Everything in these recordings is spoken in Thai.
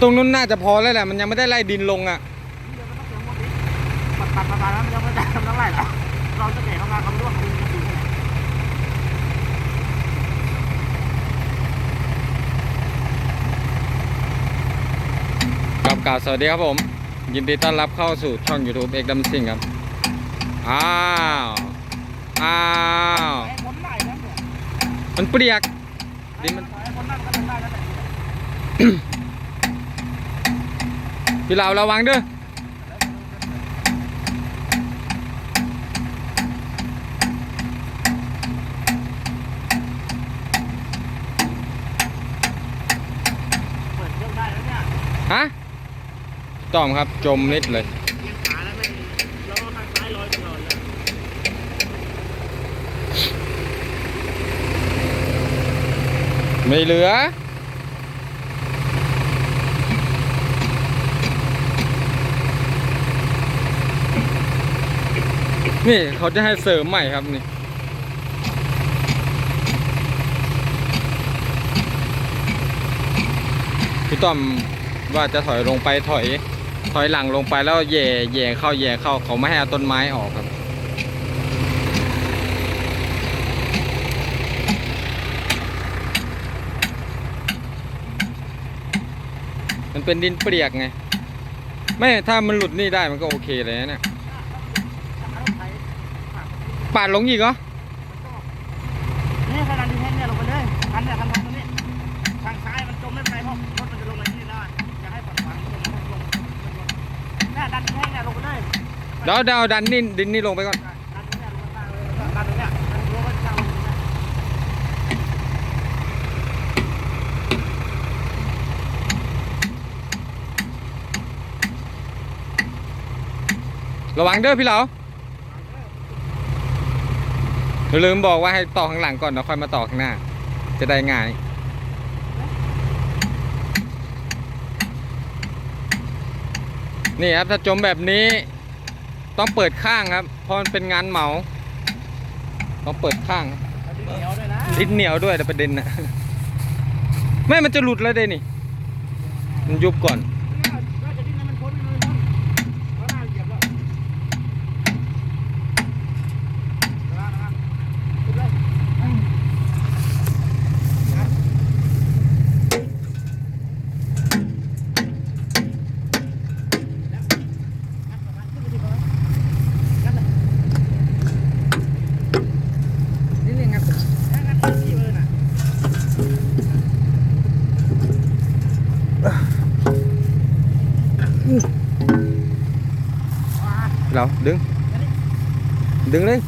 ตรงนู้นน่าจะพอแล้วแหละมันยังไม่ได้ไล่ดินลงอะปัดปัดปัดปัดแล้วมันยังไม่ได้ทำน้ำไหลหรอเราจะเตะเข้ามาเขาไม่รู้ว่าเขาจะสูงแค่ไหนกับกล่าวสวัสดีครับผม ยินดีต้อนรับเข้าสู่ช่อง YouTube เอกดัมซิงครับ อ้าว อ้าวไอ้คนไหนนั่นเนี่ยมันเปียกดินมันไอ้คนนั่นก็ทำได้นั่นแหละ พี่เหลาระวังเด้อเปิดเครื่องได้แล้วยฮะตอมครับจมนิดเลยเอียงขาแล้วไม่ล้อทางซ้ายลอยตลอดเลยไม่เหลือ นี่เขาจะให้เสริมใหม่ครับนี่พี่ต้อมว่าจะถอยลงไปถอย ถอยหลังลงไปแล้วแย่แย่เข้าแย่เข้าเขาไม่ให้เอาต้นไม้ออกครับ มันเป็นดินเปียกไง ไม่ถ้ามันหลุดนี่ได้มันก็โอเคเลยนะเนี่ย ปาดลงอีกเหรอนี่ขนาดนี้แห้เนี่ยลงไปเลยคันเนี่ยคันทางนี้ทางซ้ายมันจมไม่เป็นไรเพราะรถมันจะลงไปที่ได้อย่าให้ปัดขวางลงลงลงเนี่ยดันแห้งเนี่ยลงไปเลยเดี๋ยวเดี๋ยวดันนี่ดินนี่ลงไปก่อนระวังเด้อพี่เหลา ลืมบอกว่าให้ต่อข้างหลังก่อนแล้วค่อยมาต่อข้างหน้า จะได้ง่ายนี่ครับถ้าจมแบบนี้ต้องเปิดข้างครับ เพราะมันเป็นงานเหมา ต้องเปิดข้างเอาดินเหนียวด้วยนะลิ้นเหนียวด้วยแต่ประเด็นนะไม่มันจะหลุดแล้วเด้นี่ มันยุบก่อนน่าจะดิ้นให้มันพ้นเลยนะเพราะน่าเหยียบแล้วระวังนะครับขึ้นเลย นี่เลยงัด งั้นงั้นพี่เอิญอะ เราดึง ดึงเลย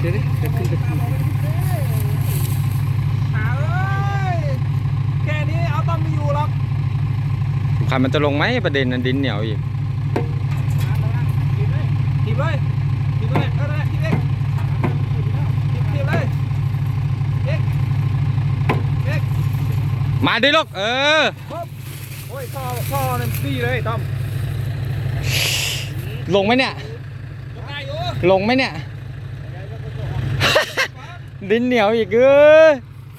เดี๋ยวดิเดี๋ยวขึ้นเดี๋ยวขึ้นแค่นี้เอาต้องมีอยู่หรอกคันมันจะลงไหมประเด็นนั้นดินเหนียวอีกถีบเลยถีบเลยเออได้ถีบเองถีบเลยเอ็กเอ็ก มาดิลูกเออโอ้ยท่อท่อนั่นดีเลยต้อมลงไหมเนี่ยได้อยู่ลงไหมเนี่ย ดินเหนียวอีกเออ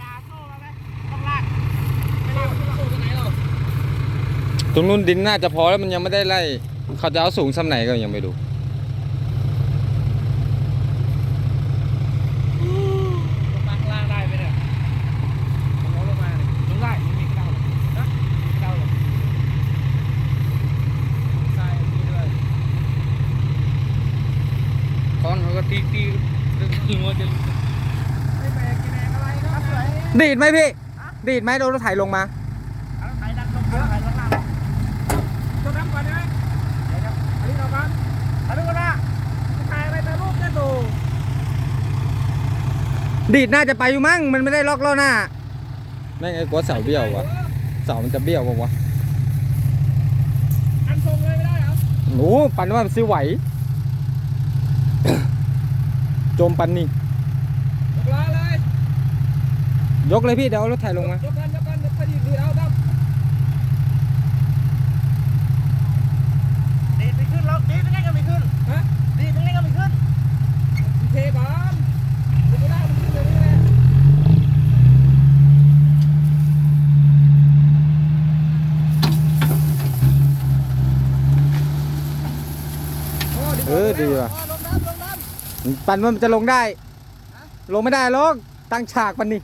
ลาโซ่แล้วไหมต้องลากไม่ลากโซ่ตรงไหนหรอตรงนู้นดินน่าจะพอแล้วมันยังไม่ได้ไล่ เขาจะเอาสูงสำไหนก็ยังไม่รู้ ลงมาข้างล่างได้ไหมเนี่ยลงลงมาลงได้ไม่มีกระเดาหรอกนะกระเดาหรอกใช่มีด้วย ค้อนเขาก็ตีตี ถึงว่าจะไม่แบกกินแบกอะไรครับไหล ดีดไหมพี่ ดีดไหมโดนรถไถลงมาเอาไหลดันลงเอาไหลลงล่างตัวน้ำก่อนได้ไหมเดี๋ยวครับอันนี้เราครับอันนี้ก็ได้ถ่ายอะไรแต่รูปจะดูดีดน่าจะไปอยู่มั้งมันไม่ได้ล็อกล้อหน้าไม่ไงกลัวเสาเบี้ยววะเสามันจะเบี้ยวปะวะอันทรงเลยไม่ได้เหรอโอ้ปันว่ามันซิไหวโจมปันนี่ ยกเลยพี่เดี๋ยวเอารถถ่ายลงมายกกันยกกันยกไปดีดีเอาดัดีดไม่ขึ้นเราดีดยังไงก็ไม่ขึ้นฮะดีดยังไงก็ไม่ขึ้นเทก่อนดูไม่ได้น้นเลยนี้และเออดีว่ะ ลงน้ำลงน้ำ ปันว่ามันจะลงได้ ลงไม่ได้หรอตั้งฉากมันนี่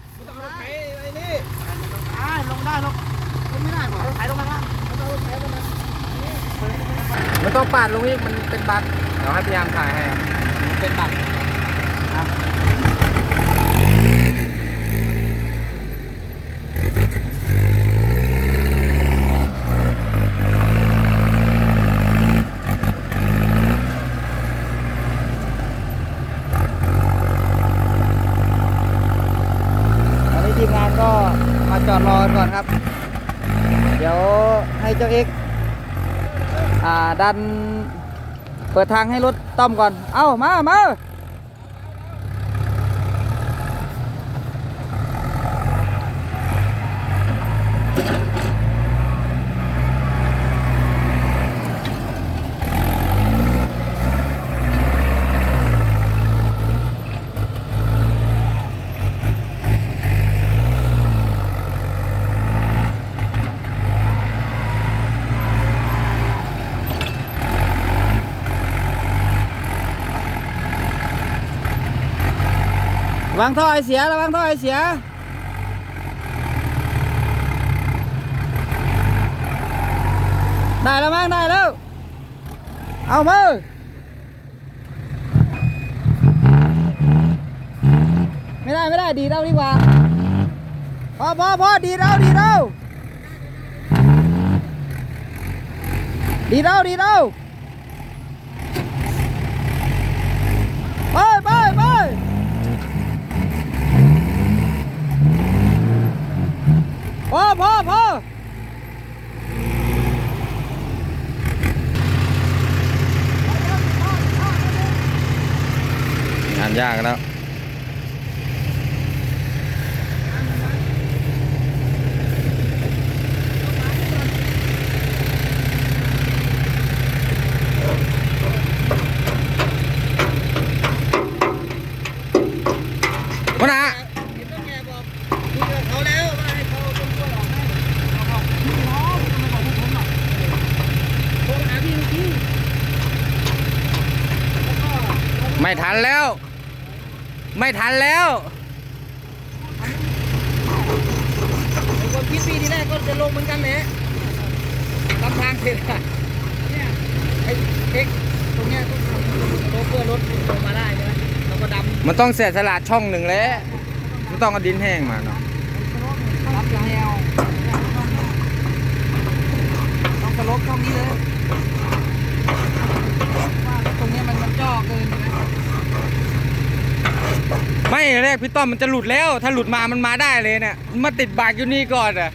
มันต้องปาดลงอีกมันเป็นบัตรเดี๋ยวให้พยายามถ่ายให้ครับมันเป็นบัตรตอนนี้ทีมงานก็มาจอดรอกันก่อนครับ เดี๋ยวให้เจ้าเอ็กซ์ อ่าดันเปิดทางให้รถต้อมก่อน เอ้ามามา วังท่อไอเสียระวังท่อไอเสียได้แล้วมั้งได้แล้ว เอามือไม่ได้ไม่ได้ดีเอาดีกว่าพอพอพอดีเอาดีเอาดีเอาดีเอาไปไปไป พอพอพองานยากแล้ว วันน่ะ เห็นต้องแกบอกคุยกับเขาแล้วว่าให้เขาต้นกล้วยออกให้เขาบอกนี่น้องไม่บอกพวกผมหรอกโทรหาพี่เมื่อกี้แล้วก็ ไม่ทันแล้ว ไม่ทันแล้ว ในความคิดพี่ทีแรกก็ จะลงเหมือนกันแหละลำทางเสร็จอะเนี่ยไอ้เอ็กซ์ตรงเนี้ยต้องทำโชเฟอร์รถลงมาได้ใช่ไหมเราก็ดำมันต้องเสียสละช่องหนึ่งแล้วมันต้องเอาดินแห้งมาเนาะรับแนวต้องสลบช่องนี้เลยว่าตรงเนี้ยมันมันจ่อเกินนะไม่แรกพี่ต้อมมันจะหลุดแล้ว ถ้าหลุดมามันมาได้เลยเนี่ยมันมาติดบากอยู่นี่ก่อนอะ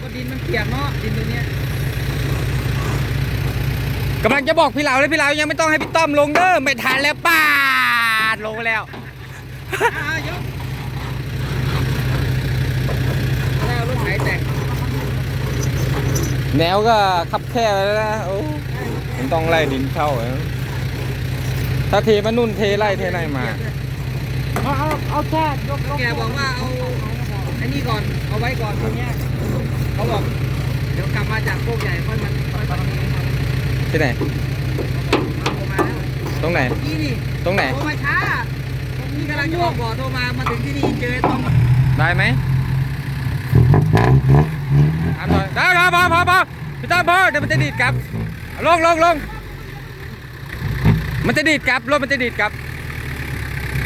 ก็ดินมันเปียกเนาะดินตรงเนี้ยกำลังจะบอกพี่เหลาเลยพี่เหลายังไม่ต้องให้พี่ต้อมลงเด้อไม่ทันแล้วปาดลงแล้วอ่ายกแล้วรถไถแต่งแนวก็คับแคบแล้วนะโอ้มันต้องไล่ดินเข้าอะถ้าเทมานุ่นเทไล่เทไหนมา เอาเอาเอาแค่ยกแกบอกว่าเอาอันนี้ก่อนเอาไว้ก่อนตรงเนี้ย เขาบอกเดี๋ยวกลับมาจากโคกใหญ่ค่อยมันค่อยมันนี้ที่ไหนเอามาแล้วตรงไหน นี่นี่ตรงไหน โทรมาช้านี่กำลังจะออกบ่อโทรมามาถึงที่นี่เจอต้องได้ไหมอันหน่อยได้พอพอพอพอพี่ต้อมพอเดี๋ยวมันจะดีดกลับ ลงลงลง มันจะดีดกลับ รถมันจะดีดกลับ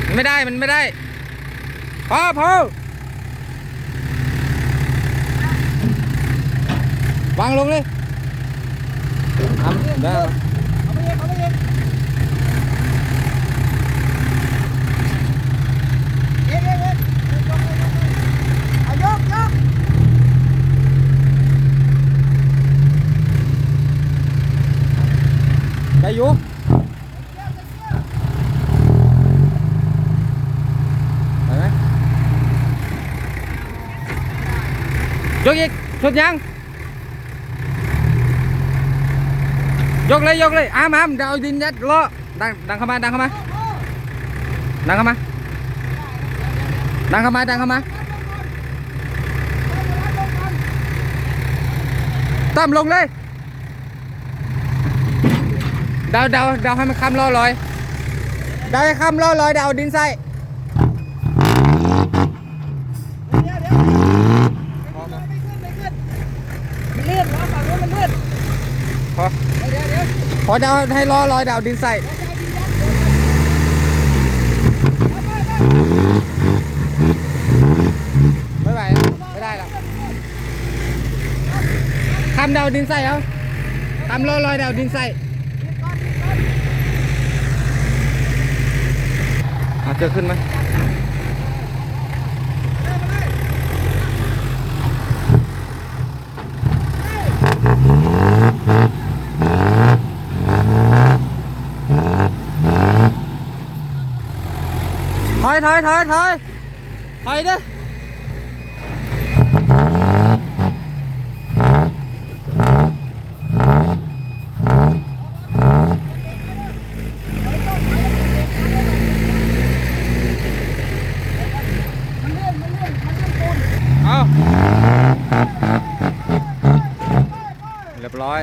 มันไม่ได้ มันไม่ได้ พอพอ วางลงเลยทำไยกเลยยกเลยอ้ามอ้ามเดี๋ยวเอาดินยัดล้อดังดังเข้ามาดังเข้ามาดังเข้ามาดังเข้ามาดังเข้ามาตั้มลงเลยดาเดาเดาวให้มันคำล้อลอยดาให้คำล้อลอยดาเอาดินใส่ เดี๋ยวเดี๋ยวไม่ขึ้นไม่ขึ้นมันเลื่อนล้อฝั่งนู้นมันเลื่อน พอ เดี๋ยวเดี๋ยวพอเดาให้ล้อลอยเดาเอาดินใส่ไม่ไหวไม่ได้แล้วคำเดาดินใส่เอาคำล้อลอยเดาดินใส่อาเจอขึ้นไหม อยถอยถอยถอยถอยเด้อเอาเรียบร้อย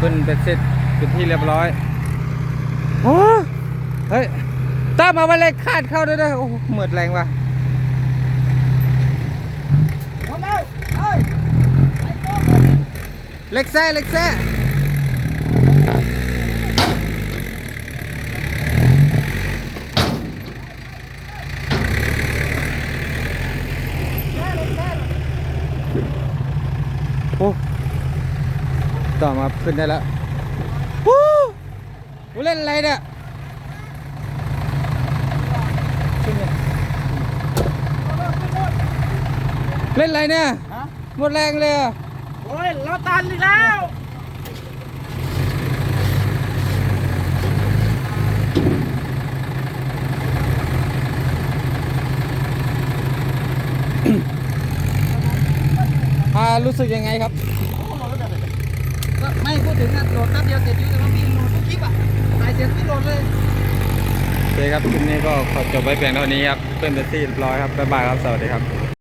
ขึ้นเป็นเสร็จเป็นที่เรียบร้อย โอ้เฮ้ยตามมาวันเลยคาดเข้าด้วยนะโอ้โหเหมือดแรงว่ะหมดแล้วเฮ้ยเล็กแซ่เล็กแซ่โอ้ต่อมาขึ้นได้แล้ววู้ วูเล่นอะไรเนี่ยขึ้นเนี่ยเล่นอะไรเนี่ยฮะหมดแรงเลยอะโอ้ยเราตันอีกแล้วอ่ารู้สึกยังไงครับก็ไม่พูดถึงอะโหลดแป๊บเดียวเสร็จ เคครับคลิปนี้ก็ขอจบไว้เพียงเท่านี้ครับเพื่อนเป็นที่เรียบร้อยครับบ๊ายบายครับสวัสดีครับ